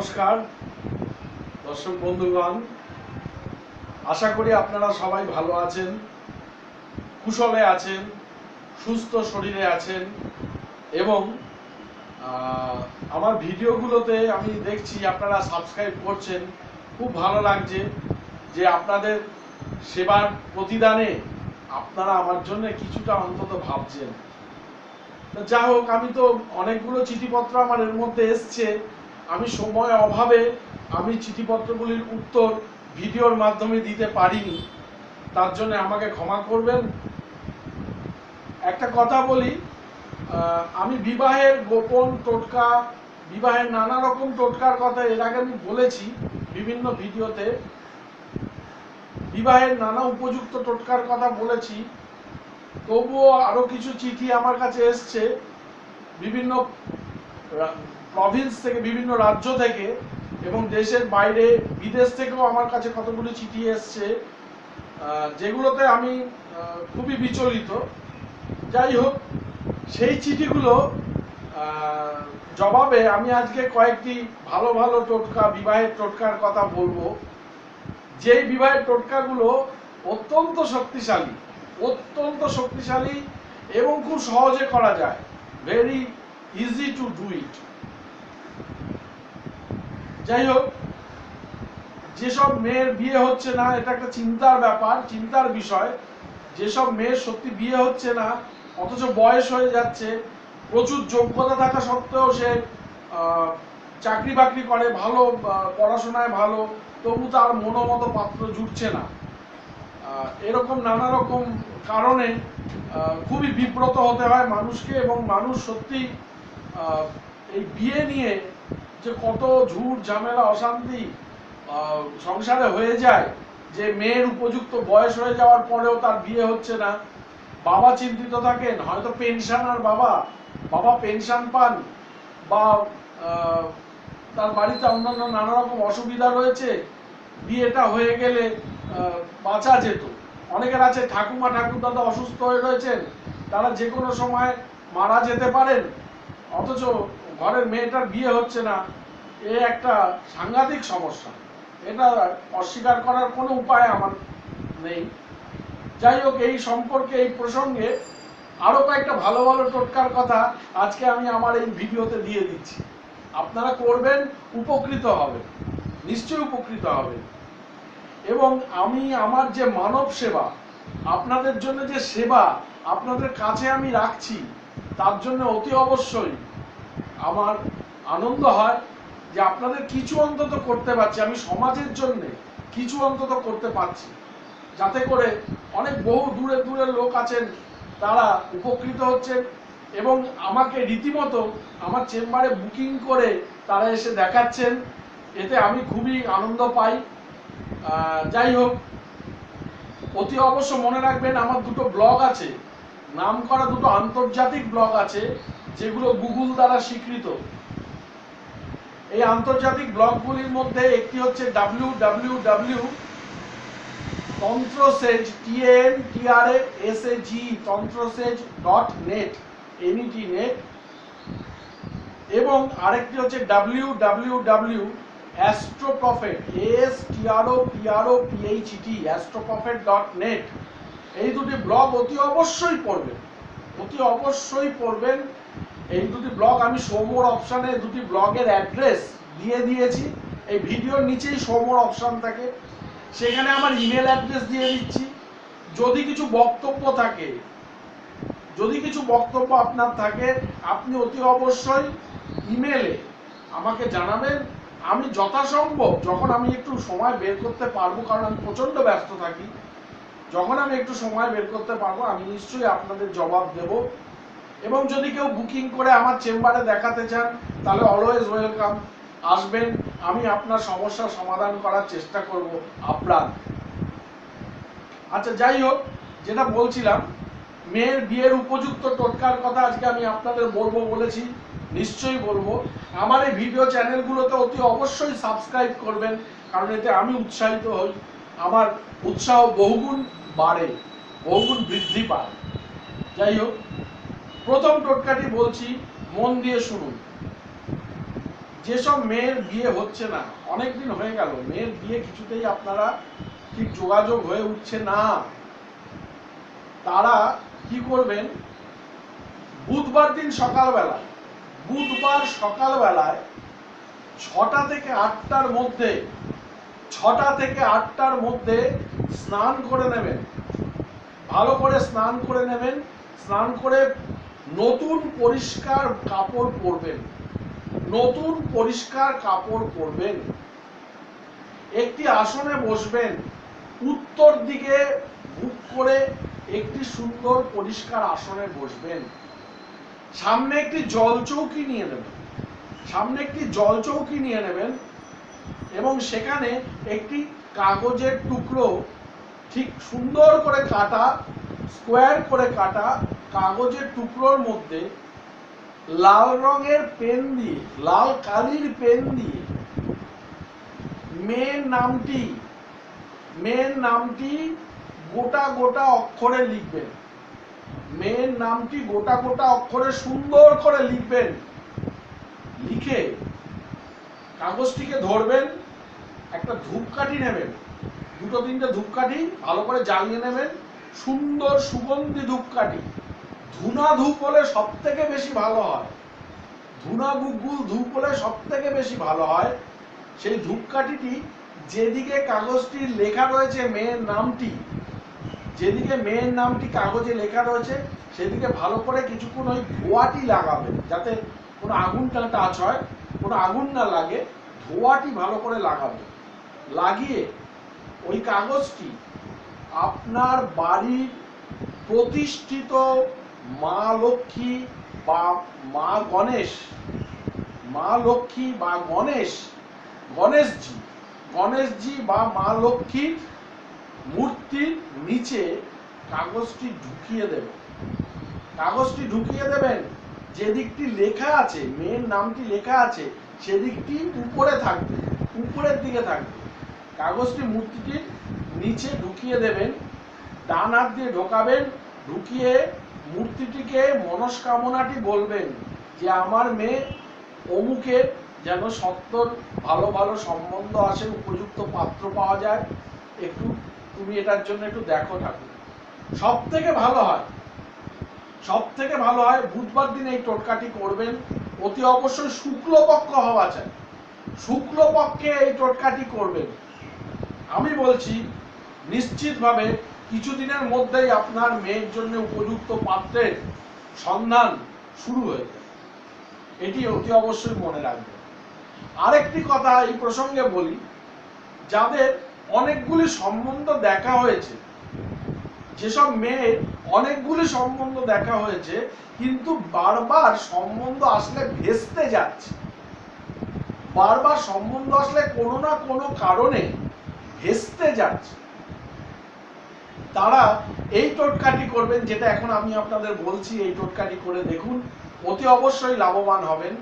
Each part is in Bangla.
নমস্কার। দর্শক বন্ধুগণ, আশা করি আপনারা সবাই ভালো আছেন, কুশলে আছেন, সুস্থ শরীরে আছেন এবং আমার ভিডিওগুলোতে আমি দেখছি আপনারা সাবস্ক্রাইব করছেন। খুব ভালো লাগছে যে আপনাদের সেবার প্রতিদানে আপনারা আমার জন্য কিছুটা অন্তত ভাবছেন। যা হোক, আমি তো অনেকগুলো চিঠিপত্র আমার এর মধ্যে এসছে। আমি সময় অভাবে আমি চিঠিপত্রগুলির উত্তর ভিডিওর মাধ্যমে দিতে পারিনি। তার জন্য আমাকে ক্ষমা করবেন। একটা কথা বলি আমি বিবাহের গোপন টোটকা, বিবাহের নানা রকম টোটকার কথা এর আগে আমি বলেছি বিভিন্ন ভিডিওতে। বিবাহের নানা উপযুক্ত টোটকার কথা বলেছি। তবুও আরও কিছু চিঠি আমার কাছে এসছে। বিভিন্ন প্রভিন্স থেকে বিভিন্ন রাজ্য থেকে এবং দেশের বাইরে, বিদেশ থেকেও আমার কাছে কতগুলো চিঠি এসছে যেগুলোতে আমি খুবই বিচলিত। যাই হোক, সেই চিঠিগুলো জবাবে আমি আজকে কয়েকটি ভালো ভালো টোটকা, বিবাহের টোটকার কথা বলব। যেই বিবাহের টোটকাগুলো অত্যন্ত শক্তিশালী অত্যন্ত শক্তিশালী এবং খুব সহজে করা যায়। Very easy to do it যাই হোক যেসব মেয়ের বিয়ে হচ্ছে না, এটা একটা চিন্তার ব্যাপার, চিন্তার বিষয়। যেসব মেয়ের সত্যি বিয়ে হচ্ছে না, অথচ বয়স হয়ে যাচ্ছে, প্রচুর যোগ্যতা থাকা সত্ত্বেও সে চাকরি বাকরি করে, ভালো পড়াশোনায় ভালো, তবু তার মনোমতো পাত্র জুটছে না। এরকম নানা রকম কারণে খুবই বিব্রত হতে হয় মানুষকে এবং মানুষ সত্যি এই বিয়ে নিয়ে যে কত ঝুট ঝামেলা, অশান্তি সংসারে হয়ে যায়, যে মেয়ের উপযুক্ত বয়স হয়ে যাওয়ার পরেও তার বিয়ে হচ্ছে না। বাবা চিন্তিত থাকেন, হয়তো পেনশন আর বাবা বাবা পেনশন পান বা তার বাড়িতে অন্যান্য নানা রকম অসুবিধা রয়েছে, বিয়েটা হয়ে গেলে বাঁচা যেত। অনেকের আছে ঠাকুমা, ঠাকুর দাদা অসুস্থ হয়ে রয়েছেন, তারা যে কোনো সময় মারা যেতে পারেন, অথচ ঘরের মেয়েটার বিয়ে হচ্ছে না, এ একটা সাংঘাতিক সমস্যা। এটা অস্বীকার করার কোনো উপায় আমার নেই। যাই হোক, এই সম্পর্কে, এই প্রসঙ্গে আরও কয়েকটা ভালো ভালো টোটকার কথা আজকে আমি আমার এই ভিডিওতে দিয়ে দিচ্ছি। আপনারা করবেন, উপকৃত হবে নিশ্চয়ই উপকৃত হবে এবং আমি আমার যে মানব সেবা, আপনাদের জন্য যে সেবা আপনাদের কাছে আমি রাখছি, তার জন্য অতি অবশ্যই আমার আনন্দ হয় যে আপনাদের কিছু অন্তত করতে পারছি, আমি সমাজের জন্য কিছু অন্তত করতে পারছি। যাতে করে অনেক বহু দূরে দূরে লোক আছেন, তারা উপকৃত হচ্ছেন এবং আমাকে রীতিমতো আমার চেম্বারে বুকিং করে তারা এসে দেখাচ্ছেন। এতে আমি খুবই আনন্দ পাই। যাই হোক, অতি অবশ্য মনে রাখবেন, আমার দুটো ব্লগ আছে। নাম করা দুটো আন্তর্জাতিক ব্লগ আছে। যেগুলো গুগল দ্বারা স্বীকৃত। এই আন্তর্জাতিক ব্লগগুলির মধ্যে একটি হচ্ছে W W W tantrasage TN TRA S A G tantrasage dot net, NET net, এবং আরেকটি হচ্ছে W W W astroprophet S TRO PRO PHT astroprophet dot net. এই দুটি ব্লগ অতি অবশ্যই পড়বেন। অতি অবশ্যই পড়বেন এই দুটি ব্লগ আমি সোমোর অপশানে দুটি ব্লগের অ্যাড্রেস দিয়ে দিয়েছি। এই ভিডিওর নিচেই সোমোর অপশান থাকে। সেখানে আমার ইমেল অ্যাড্রেস দিয়ে দিচ্ছি। যদি কিছু বক্তব্য থাকে, যদি কিছু বক্তব্য আপনার থাকে, আপনি অতি অবশ্যই ইমেলে আমাকে জানাবেন। আমি যথাসম্ভব, যখন আমি একটু সময় বের করতে পারব, কারণ আমি প্রচণ্ড ব্যস্ত থাকি, যখন আমি একটু সময় বের করতে পারব, আমি নিশ্চয়ই আপনাদের জবাব দেব। এবং যদি কেউ বুকিং করে আমার চেম্বারে দেখাতে চান, তাহলে অলওয়েজ ওয়েলকাম আসবেন, আমি আপনার সমস্যার সমাধান করার চেষ্টা করব আপনার। আচ্ছা যাই হোক, যেটা বলছিলাম, মেয়ের বিয়ের উপযুক্ত টোটকার কথা আজকে আমি আপনাদের বলব বলেছি, নিশ্চয়ই বলব। আমার এই ভিডিও চ্যানেলগুলোতে অতি অবশ্যই সাবস্ক্রাইব করবেন, কারণ এতে আমি উৎসাহিত হই। আমার উৎসাহ বহুগুণ বাড়ে, বহুগুণ বৃদ্ধি পায়। যাই হোক প্রথম টোটকাটি বলছি, মন দিয়ে শুনুন। যেসব মেয়ের বিয়ে হচ্ছে না অনেক দিন হয়ে গেল, মেয়ের বিয়ে কিছুতেই আপনারা ঠিক যোগাযোগ হয়ে উঠছে না। তারা কি করবেন? বুধবার দিন সকালবেলায় বুধবার সকালবেলায় ছটা থেকে আটটার মধ্যে, ছটা থেকে আটটার মধ্যে স্নান করে নেবেন। ভালো করে স্নান করে নেবেন, স্নান করে নতুন পরিষ্কার কাপড় পরবেন। নতুন পরিষ্কার কাপড় পরবেন। একটি আসনে বসবেন। উত্তর দিকে মুখ করে একটি সুন্দর পরিষ্কার আসনে বসবেন। সামনে একটি জল চৌকি নিয়ে নেবেন। সামনে একটি জল চৌকি নিয়ে নেবেন এবং সেখানে একটি কাগজের টুকরো ঠিক সুন্দর করে কাটা, স্কোয়ার করে কাটা কাগজের টুকরোর মধ্যে লাল রঙের পেন দিয়ে, লাল কালির পেন দিয়ে, মেয়ের নামটি মেয়ের নামটি গোটা গোটা অক্ষরে লিখবেন। মেয়ের নামটি গোটা গোটা অক্ষরে সুন্দর করে লিখবেন। লিখে কাগজটিকে ধরবেন, একটা ধূপকাঠি নেবেন। দুটো তিনটে ধূপকাঠি ভালো করে জ্বালিয়ে নেবেন। সুন্দর সুগন্ধি ধূপকাঠি। ধুনা ধূপ হলে সব থেকে বেশি ভালো হয়। ধুনা গুগুল ধূপ হলে সব থেকে বেশি ভালো হয়। সেই ধূপকাঠিটি যেদিকে কাগজটি লেখা রয়েছে মেয়ের নামটি, যেদিকে মেয়ের নামটি কাগজে লেখা রয়েছে, সেদিকে ভালো করে কিছুক্ষণ ওই ধোয়াটি লাগাবেন যাতে কোনো আগুন টাচ হয়, কোনো আগুন না লাগে, ধোয়াটি ভালো করে লাগাবেন। লাগিয়ে ওই কাগজটি আপনার বাড়ির প্রতিষ্ঠিত মা লক্ষ্মী বা মা গণেশ, মা লক্ষ্মী বা গণেশ, গণেশজি গণেশজি বা মা লক্ষ্মীর মূর্তির নিচে কাগজটি ঢুকিয়ে দেবেন কাগজটি ঢুকিয়ে দেবেন, যে দিকটি লেখা আছে মেয়ের নামটি লেখা আছে সেদিকটি উপরে থাকবে, উপরের দিকে থাকবে। কাগজটি মূর্তিটির নিচে ঢুকিয়ে দেবেন, ডান হাত দিয়ে ঢোকাবেন, ঢুকিয়ে মূর্তিটিকে মনস্কামনাটি বলবেন যে আমার মেয়ে অমুকের যেন সত্তর ভালো ভালো সম্বন্ধ আসে, উপযুক্ত পাত্র পাওয়া যায়। একটু তুমি এটার জন্য একটু দেখো ঠাকুর। সব থেকে ভালো হয় সব থেকে ভালো হয়, বুধবার দিন এই টোটকাটি করবেন। অতি অবশ্যই শুক্লপক্ষ হওয়া চাই। শুক্লপক্ষে এই টোটকাটি করবেন। আমি বলছি, নিশ্চিতভাবে কিছুদিনের মধ্যেই আপনার মেয়ের জন্য উপযুক্ত পাত্রের সন্ধান শুরু হয়ে যাবে এটি অতি অবশ্যই মনে রাখবেন। আরেকটি কথা এই প্রসঙ্গে বলি, যাদের অনেকগুলি সম্বন্ধ দেখা হয়েছে, যেসব মেয়ের অনেকগুলি সম্বন্ধ দেখা হয়েছে, কিন্তু বারবার সম্বন্ধ আসলে ভেস্তে যাচ্ছে। বারবার সম্বন্ধ আসলে কোনো না কোনো কারণে ভেস্তে যাচ্ছে। তারা এই টোটকাটি করবেন যেটা এখন আমি আপনাদের বলছি, এই টোটকাটি করে দেখুন। অতি অবশ্যই লাভবান হবেন।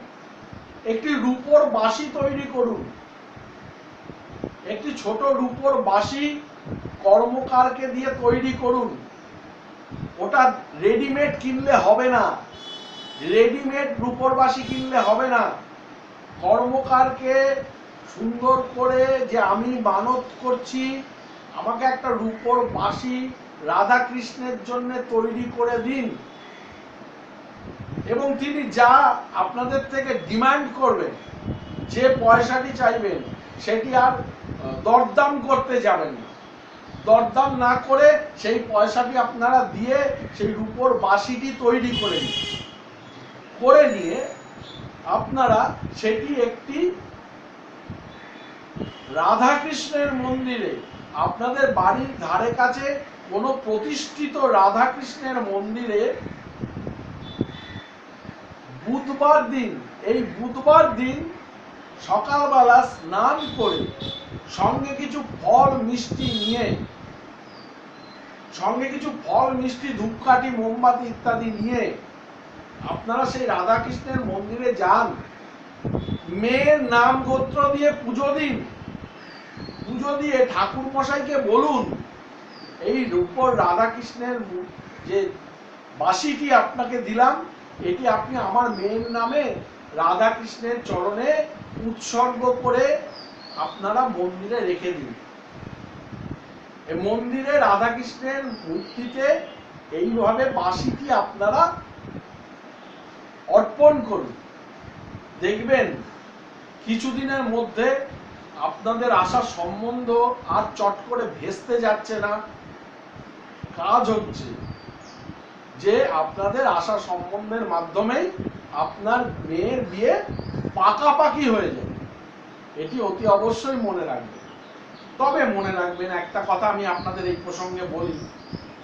একটি রূপোর বাঁশি তৈরি করুন। একটি ছোট রূপোর বাঁশি কর্মকারকে দিয়ে তৈরি করুন। ওটা রেডিমেড কিনলে হবে না। রেডিমেড রূপোর বাঁশি কিনলে হবে না। কর্মকারকে সুন্দর করে যে আমি মানত করছি আমাকে একটা রূপোর বাঁশি রাধা কৃষ্ণের জন্য তৈরি করে দিন। এবং তিনি যা আপনাদের থেকে ডিমান্ড করবেন, যে পয়সাটি চাইবেন, সেটি আর দরদাম করতে যাবেন না। দরদাম না করে সেই পয়সাটি আপনারা দিয়ে সেই রূপোর বাঁশিটি তৈরি করে নিন। করে নিয়ে আপনারা সেটি একটি রাধাকৃষ্ণের মন্দিরে আপনাদের বাড়ির ধারে কাছে কোনো প্রতিষ্ঠিত রাধাকৃষ্ণের মন্দিরে বুধবার দিন, এই বুধবার দিন সকালবেলা স্নান করে সঙ্গে কিছু ফল, মিষ্টি নিয়ে, সঙ্গে কিছু ফল, মিষ্টি, ধূপকাঠি, মোমবাতি ইত্যাদি নিয়ে আপনারা সেই রাধাকৃষ্ণের মন্দিরে যান। মেয়ের নাম গোত্র দিয়ে পুজো দিন। পুজো দিয়ে ঠাকুর মশাইকে বলুন, এই রূপর রাধাকৃষ্ণের যে বাসিটি আপনাকে দিলাম, এটি আপনি আমার মেয়ের নামে রাধাকৃষ্ণের চরণে উৎসর্গ করে আপনারা মন্দিরে রেখে দিন। মন্দিরে রাধাকৃষ্ণের মূর্তিতে এইভাবে বাঁশিটি আপনারা অর্পণ করুন। দেখবেন, কিছুদিনের মধ্যে আপনাদের আসার সম্বন্ধ আর চট করে ভেস্তে যাচ্ছে না। কাজ হচ্ছে যে আপনাদের আশা সম্বন্ধের মাধ্যমেই আপনার মেয়ের বিয়ে পাকাপাকি হয়ে যাবে এটি অতি অবশ্যই মনে রাখবেন। তবে মনে রাখবেন, একটা কথা আমি আপনাদের এই প্রসঙ্গে বলি।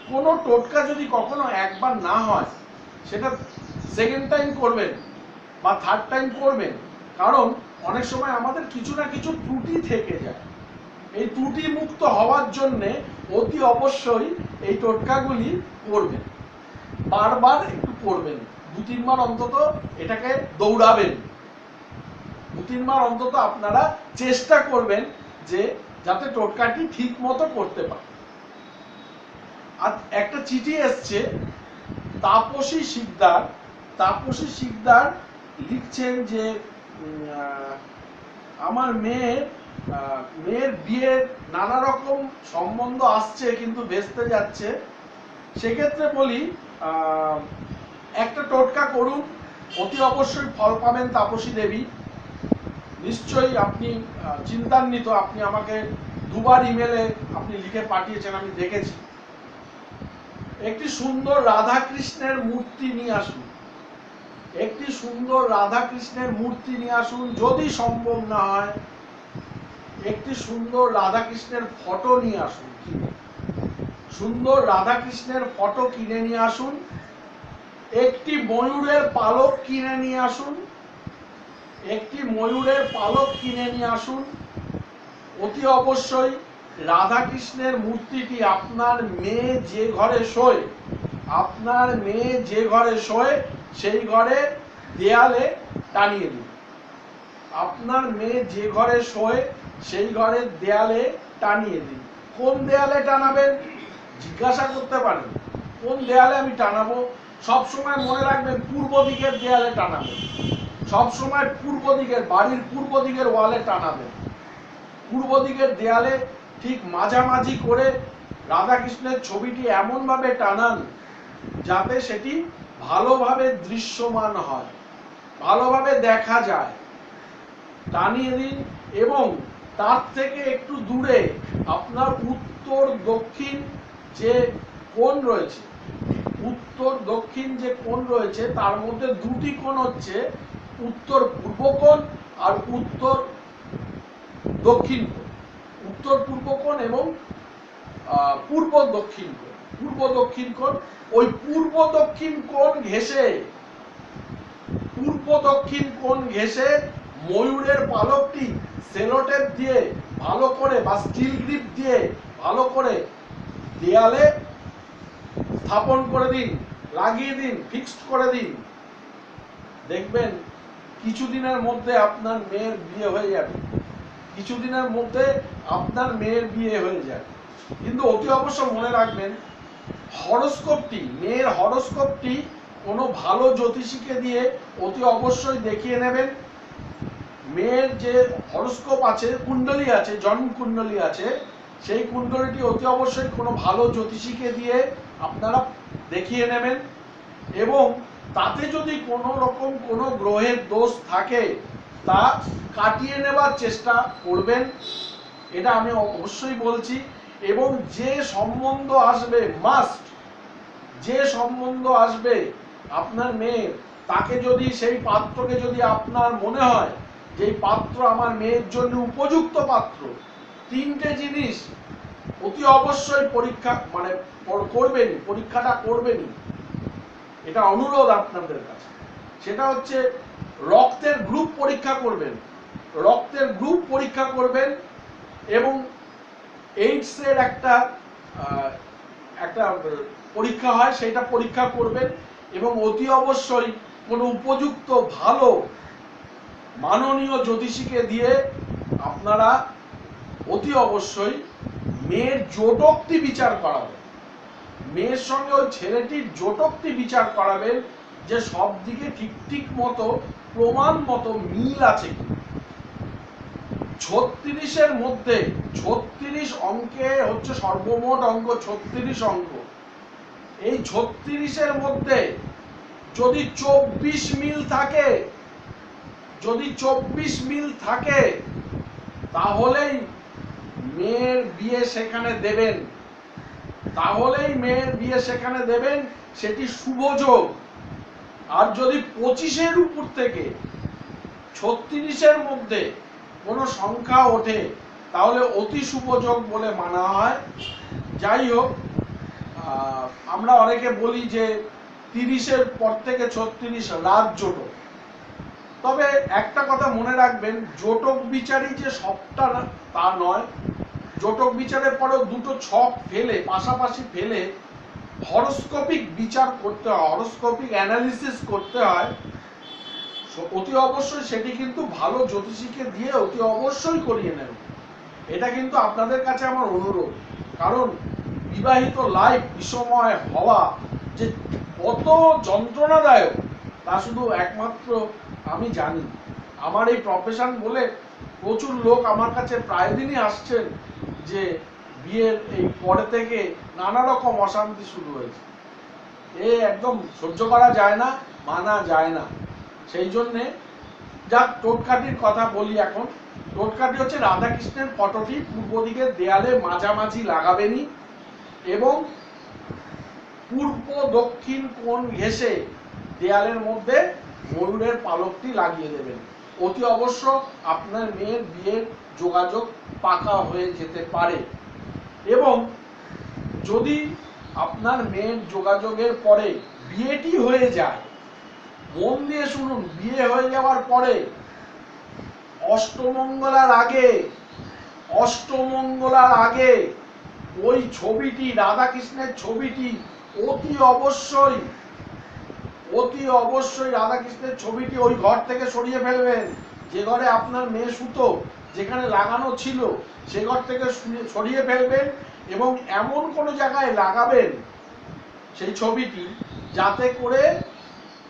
কোনো টোটকা যদি কখনো একবার না হয়, সেটা সেকেন্ড টাইম করবেন বা থার্ড টাইম করবেন। কারণ অনেক সময় আমাদের কিছু না কিছু ত্রুটি থেকে যায়। এই ত্রুটি মুক্ত হওয়ার জন্যে অতি অবশ্যই এই টোটকাগুলি করবেন বারবার একটু করবেন দু তিনবার অন্তত এটাকে দৌড়াবেন। দু তিনবার অন্তত আপনারা চেষ্টা করবেন যে যাতে টোটকাটি ঠিক মতো করতে পারে আর একটা চিঠি এসছে, তাপসী শিকদার। তাপসী শিকদার লিখছেন যে আমার মেয়ের মেয়ের বিয়ের নানা রকম সম্বন্ধ আসছে, কিন্তু ভেস্তে যাচ্ছে। সেক্ষেত্রে বলি একটা টোটকা করুন, অতি অবশ্যই ফল পাবেন তাপসী দেবী। নিশ্চয়ই আপনি চিন্তান্বিত, আপনি আমাকে দুবার ইমেলে আপনি লিখে পাঠিয়েছেন, আমি দেখেছি। একটি সুন্দর রাধা কৃষ্ণের মূর্তি নিয়ে আসুন। একটি সুন্দর রাধা কৃষ্ণের মূর্তি নিয়ে আসুন, যদি সম্ভব না হয়। একটি সুন্দর রাধা কৃষ্ণের ফটো নিয়ে আসুন কিনে। সুন্দর রাধা কৃষ্ণের ফটো কিনে নিয়ে আসুন। একটি ময়ূরের পালক কিনে নিয়ে আসুন। একটি ময়ূরের পালক কিনে নিয়ে আসুন। অতি অবশ্যই রাধা কৃষ্ণের মূর্তিটি আপনার মেয়ে যে ঘরে শোয়, আপনার মেয়ে যে ঘরে শোয় সেই ঘরে দেয়ালে টানিয়ে দিন। আপনার মেয়ে যে ঘরে শোয়, সেই ঘরের দেয়ালে টানিয়ে দিন। কোন দেয়ালে টানাবেন? জিজ্ঞাসা করতে পারেন। কোন দেয়ালে আমি টানাবো? সব সময় মনে রাখবেন, পূর্ব দিকের দেয়ালে টানাবেন। সব সময় পূর্ব দিকের, বাড়ির পূর্ব দিকের ওয়ালে টানাবেন। পূর্ব দিকের দেয়ালে ঠিক মাঝামাঝি করে রাধাকৃষ্ণের ছবিটি এমনভাবে টানান, যাতে সেটি ভালোভাবে দৃশ্যমান হয়, ভালোভাবে দেখা যায়, টানিয়ে দিন এবং তার থেকে একটু দূরে আপনার উত্তর দক্ষিণ যে কোণ রয়েছে, উত্তর দক্ষিণ যে কোণ রয়েছে তার মধ্যে দুটি কোণ হচ্ছে উত্তর পূর্ব কোণ আর উত্তর দক্ষিণ কোণ, উত্তর পূর্ব কোণ এবং পূর্ব দক্ষিণ কোণ। পূর্ব দক্ষিণ কোণ, ওই পূর্ব দক্ষিণ কোণ ঘেঁষে, পূর্ব দক্ষিণ কোণ ঘেঁষে ময়ূরের পালকটি সেলোটেপ দিয়ে ভালো করে বা স্টিল গ্রিপ দিয়ে ভালো করে দেয়ালে স্থাপন করে দিন, লাগিয়ে দিন, ফিক্সড করে দিন। দেখবেন, কিছুদিনের মধ্যে আপনার মেয়ের বিয়ে হয়ে যাবে। কিছুদিনের মধ্যে আপনার মেয়ের বিয়ে হয়ে যাবে। কিন্তু অতি অবশ্য মনে রাখবেন হরস্কোপটি, মেয়ের হরস্কোপটি কোনো ভালো জ্যোতিষীকে দিয়ে অতি অবশ্যই দেখিয়ে নেবেন। মেয়ের যে হরস্কোপ আছে, কুণ্ডলী আছে, জন্ম কুণ্ডলী আছে, সেই কুণ্ডলীটি অতি অবশ্যই কোনো ভালো জ্যোতিষীকে দিয়ে আপনারা দেখিয়ে নেবেন। এবং তাতে যদি কোনো রকম কোনো গ্রহের দোষ থাকে, তা কাটিয়ে নেবার চেষ্টা করবেন। এটা আমি অবশ্যই বলছি। এবং যে সম্বন্ধ আসবে, মাস্ট যে সম্বন্ধ আসবে আপনার মেয়ের, তাকে যদি সেই পাত্রকে যদি আপনার মনে হয় যে পাত্র আমার মেয়ের জন্য উপযুক্ত পাত্র, তিনটে জিনিস অতি অবশ্যই পরীক্ষা মানে করবেনই, পরীক্ষাটা করবেনই। এটা অনুরোধ আপনাদের কাছে। সেটা হচ্ছে রক্তের গ্রুপ পরীক্ষা করবেন। রক্তের গ্রুপ পরীক্ষা করবেন এবং এইডসের একটা একটা পরীক্ষা হয় সেটা পরীক্ষা করবেন এবং অতি অবশ্যই কোনো উপযুক্ত, ভালো, মাননীয় জ্যোতিষীকে দিয়ে আপনারা অতি অবশ্যই মেয়ের জোটকটি বিচার করাবেন। মেয়ের সঙ্গে ওই ছেলেটির জোটকটি বিচার করাবেন যে সব দিকে ঠিক ঠিক মতো, প্রমাণ মতো মিল আছে কি? ছত্রিশের মধ্যে, ছত্রিশ অঙ্কে হচ্ছে সর্বমোট অঙ্ক, ছত্রিশ অঙ্ক। এই ছত্রিশের মধ্যে যদি চব্বিশ মিল থাকে, যদি চব্বিশ মিল থাকে, তাহলেই মেয়ের বিয়ে সেখানে দেবেন। তাহলেই মেয়ের বিয়ে সেখানে দেবেন, সেটি শুভযোগ আর যদি পঁচিশের উপর থেকে ছত্রিশের মধ্যে কোনো সংখ্যা ওঠে, তাহলে অতি শুভযোগ বলে মানা হয়। যাই হোক আমরা অনেকে বলি যে তিরিশের পর থেকে ছত্রিশ রাত জোটক। তবে একটা কথা মনে রাখবেন, জোটক বিচারই যে সবটা তা নয়। জোটক বিচারের পরেও দুটো ছক ফেলে, পাশাপাশি ফেলে হরস্কোপিক বিচার করতে হয়, হরস্কোপিক অ্যানালিসিস করতে হয়। অতি অবশ্যই সেটি কিন্তু ভালো জ্যোতিষীকে দিয়ে অতি অবশ্যই করিয়ে নেন এটা কিন্তু আপনাদের কাছে আমার অনুরোধ। কারণ বিবাহিত লাইফ বিষময় হওয়া যে কত যন্ত্রণাদায়ক, তা শুধু একমাত্র আমি জানি। আমার এই প্রফেশন বলে প্রচুর লোক আমার কাছে প্রায় দিনই আসছেন যে বিয়ের এই পরে থেকে নানা রকম অশান্তি শুরু হয়েছে। এ একদম সহ্য করা যায় না, মানা যায় না। সেই জন্যে যাক টোটকাটির কথা বলি এখন। টোটকাটি হচ্ছে রাধাকৃষ্ণের ফটোটি পূর্ব দিকের দেয়ালে মাঝামাঝি লাগাবেনই। এবং পূর্ব দক্ষিণ কোণ ঘেঁষে দেয়ালের মধ্যে ময়ূরের পালকটি লাগিয়ে দেবেন। অতি অবশ্য আপনার মেয়ের বিয়ের যোগাযোগ পাকা হয়ে যেতে পারে। এবং যদি আপনার মেয়ের যোগাযোগের পরে বিয়েটি হয়ে যায়, মন দিয়ে শুনুন, বিয়ে হয়ে যাওয়ার পরে অষ্টমঙ্গলার আগে অষ্টমঙ্গলার আগে ওই ছবিটি রাধাকৃষ্ণের ছবিটি। অতি অবশ্যই অতি অবশ্যই রাধাকৃষ্ণের ছবিটি ওই ঘর থেকে সরিয়ে ফেলবেন। যে ঘরে আপনার মেয়ে সুতো যেখানে লাগানো ছিল, সে ঘর থেকে সরিয়ে ফেলবেন এবং এমন কোনো জায়গায় লাগাবেন সেই ছবিটি যাতে করে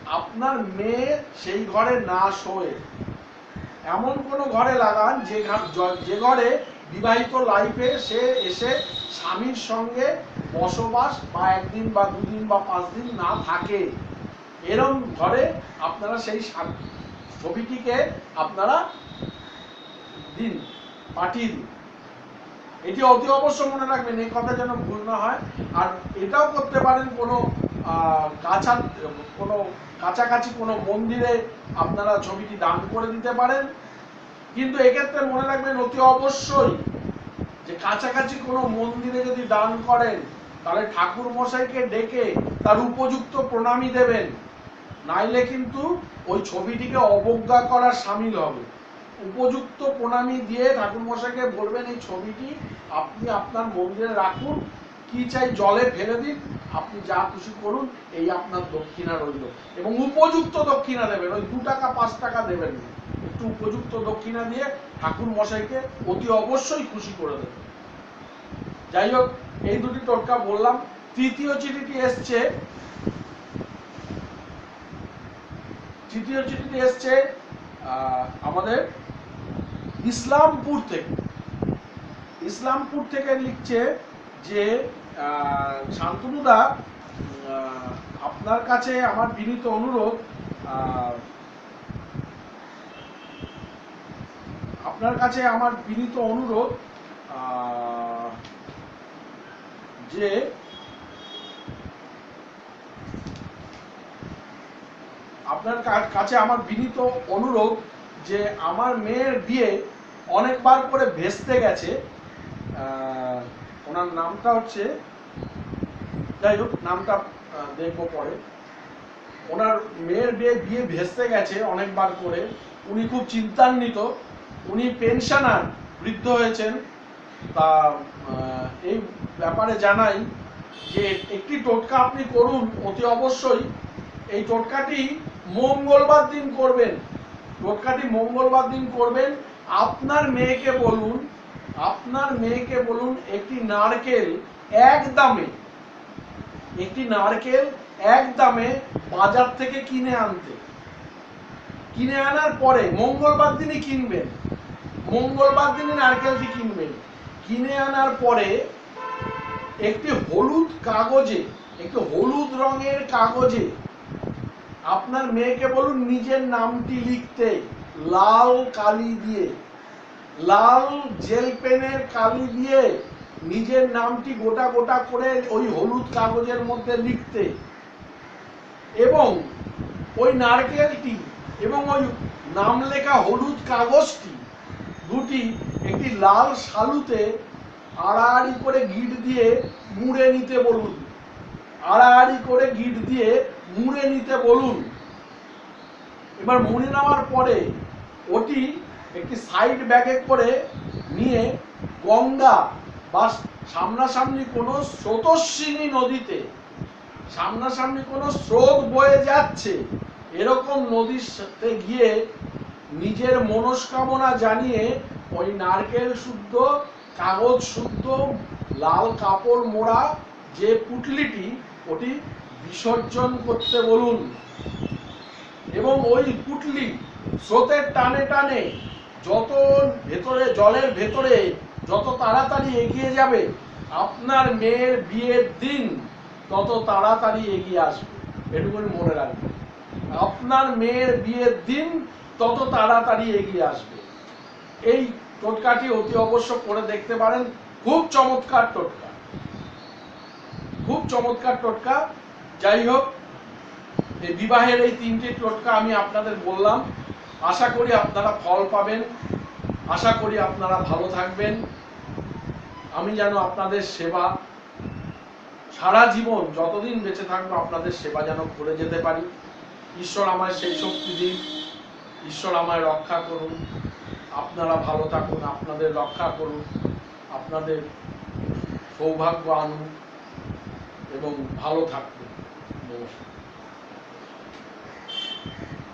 আপনার মেয়ে সেই ঘরে না শোয়। এমন কোনো ঘরে লাগান যে যে ঘরে বিবাহিত লাইফে সে এসে স্বামীর সঙ্গে বসবাস বা একদিন বা দুদিন বা পাঁচ দিন না থাকে। এরম ঘরে আপনারা সেই ছবিটিকে আপনারা দিন, পাঠিয়ে দিন। এটি অতি অবশ্য মনে রাখবেন, এই কথা যেন ভুল না হয়। আর এটাও করতে পারেন কোনো কাছা, কোনো কাছাকাছি কোনো মন্দিরে আপনারা ছবিটি দান করে দিতে পারেন। কিন্তু এক্ষেত্রে মনে রাখবেন অতি অবশ্যই যে কাছাকাছি কোনো মন্দিরে যদি দান করেন, তাহলে ঠাকুর মশাইকে ডেকে তার উপযুক্ত প্রণামী দেবেন। নাইলে কিন্তু ওই ছবিটিকে অবজ্ঞা করার সামিল হবে। উপযুক্ত প্রণামী দিয়ে ঠাকুর মশাইকে বলবেন, এই ছবিটি আপনি আপনার মন্দিরে রাখুন, কি চাই জলে ফেলে দিন, আপনি যা খুশি করুন, এই আপনার দক্ষিণা রইল। এবং উপযুক্ত দক্ষিণা দেবেন, ওই দু টাকা, পাঁচ টাকা দেবেন না। একটু উপযুক্ত দক্ষিণা দিয়ে ঠাকুর মশাইকে অতি অবশ্যই খুশি করে দেবেন যাই হোক, এই দুটি টোটকা বললাম। তৃতীয় চিঠিটি এসছে, তৃতীয় চিঠিটি এসছে আমাদের ইসলামপুর থেকে। ইসলামপুর থেকে লিখছে যে শান্তনুদা আপনার কাছে আমার বিনীত অনুরোধ আপনার কাছে আমার বিনীত অনুরোধ যে আপনার কাছে আমার বিনীত অনুরোধ যে আমার মেয়ের বিয়ে অনেকবার করে ভেস্তে গেছে। ওনার নামটা হচ্ছে, যাই হোক, নামটা দেখব পরে। ওনার মেয়ের বিয়ে বিয়ে ভেস্তে গেছে অনেকবার করে। উনি খুব চিন্তান্বিত। উনি পেনশনার, বৃদ্ধ হয়েছেন। তা এই ব্যাপারে জানাই যে একটি টোটকা আপনি করুন, অতি অবশ্যই। এই টোটকাটি মঙ্গলবার দিন করবেন। টোটকাটি মঙ্গলবার দিন করবেন। আপনার মেয়েকে বলুন, আপনার মেয়েকে বলুন, একটি নারকেল এক দামে, একটি নারকেল এক দামে বাজার থেকে কিনে আনতে। কিনে আনার পরে মঙ্গলবার দিনই কিনবেন। মঙ্গলবার দিনে নারকেলটি কিনবেন? কিনে আনার পরে একটি হলুদ কাগজে, একটি হলুদ রঙের কাগজে আপনার মেয়েকে বলুন নিজের নামটি লিখতে, লাল কালি দিয়ে, লাল জেল পেনের কালি দিয়ে নিজের নামটি গোটা গোটা করে ওই হলুদ কাগজের মধ্যে লিখতে এবং ওই নারকেলটি এবং ওই নাম লেখা হলুদ কাগজটি দুটি, একটি লাল শালুতে আড়াআড়ি করে গিট দিয়ে মুড়ে নিতে বলুন। আড়াআড়ি করে গিট দিয়ে মুড়ে নিতে বলুন। এবার মুড়ে নেওয়ার পরে ওটি একটি সাইড ব্যাগে করে নিয়ে গঙ্গা বা সামনাসামনি কোনো স্রোতস্বিনী নদীতে, সামনাসামনি কোনো স্রোত বয়ে যাচ্ছে, এরকম নদীর সাথে গিয়ে নিজের মনস্কামনা জানিয়ে ওই নারকেল শুদ্ধ, কাগজ শুদ্ধ, লাল কাপড় মোড়া যে পুটলিটি, ওটি বিসর্জন করতে বলুন। এবং ওই পুটলি স্রোতের টানে টানে যত ভেতরে, জলের ভেতরে যত তাড়াতাড়ি এগিয়ে যাবে, আপনার মেয়ের বিয়ের দিন তত তাড়াতাড়ি এগিয়ে আসবে। এটুকুনি মনে রাখবেন। আপনার মেয়ের বিয়ের দিন তত তাড়াতাড়ি এগিয়ে আসবে। এই টোটকাটি অতি অবশ্য করে দেখতে পারেন, খুব চমৎকার টোটকা। খুব চমৎকার টোটকা। যাই হোক, এই বিবাহের এই তিনটি টোটকা আমি আপনাদের বললাম। আশা করি আপনারা ফল পাবেন। আশা করি আপনারা ভালো থাকবেন। আমি যেন আপনাদের সেবা, সারা জীবন যতদিন বেঁচে থাকব আপনাদের সেবা যেন করে যেতে পারি। ঈশ্বর আমায় সেই শক্তি দিন ঈশ্বর আমায় রক্ষা করুন। আপনারা ভালো থাকুন, আপনাদের রক্ষা করুন, আপনাদের সৌভাগ্য আনুন এবং ভালো থাকুন। নমস্কার।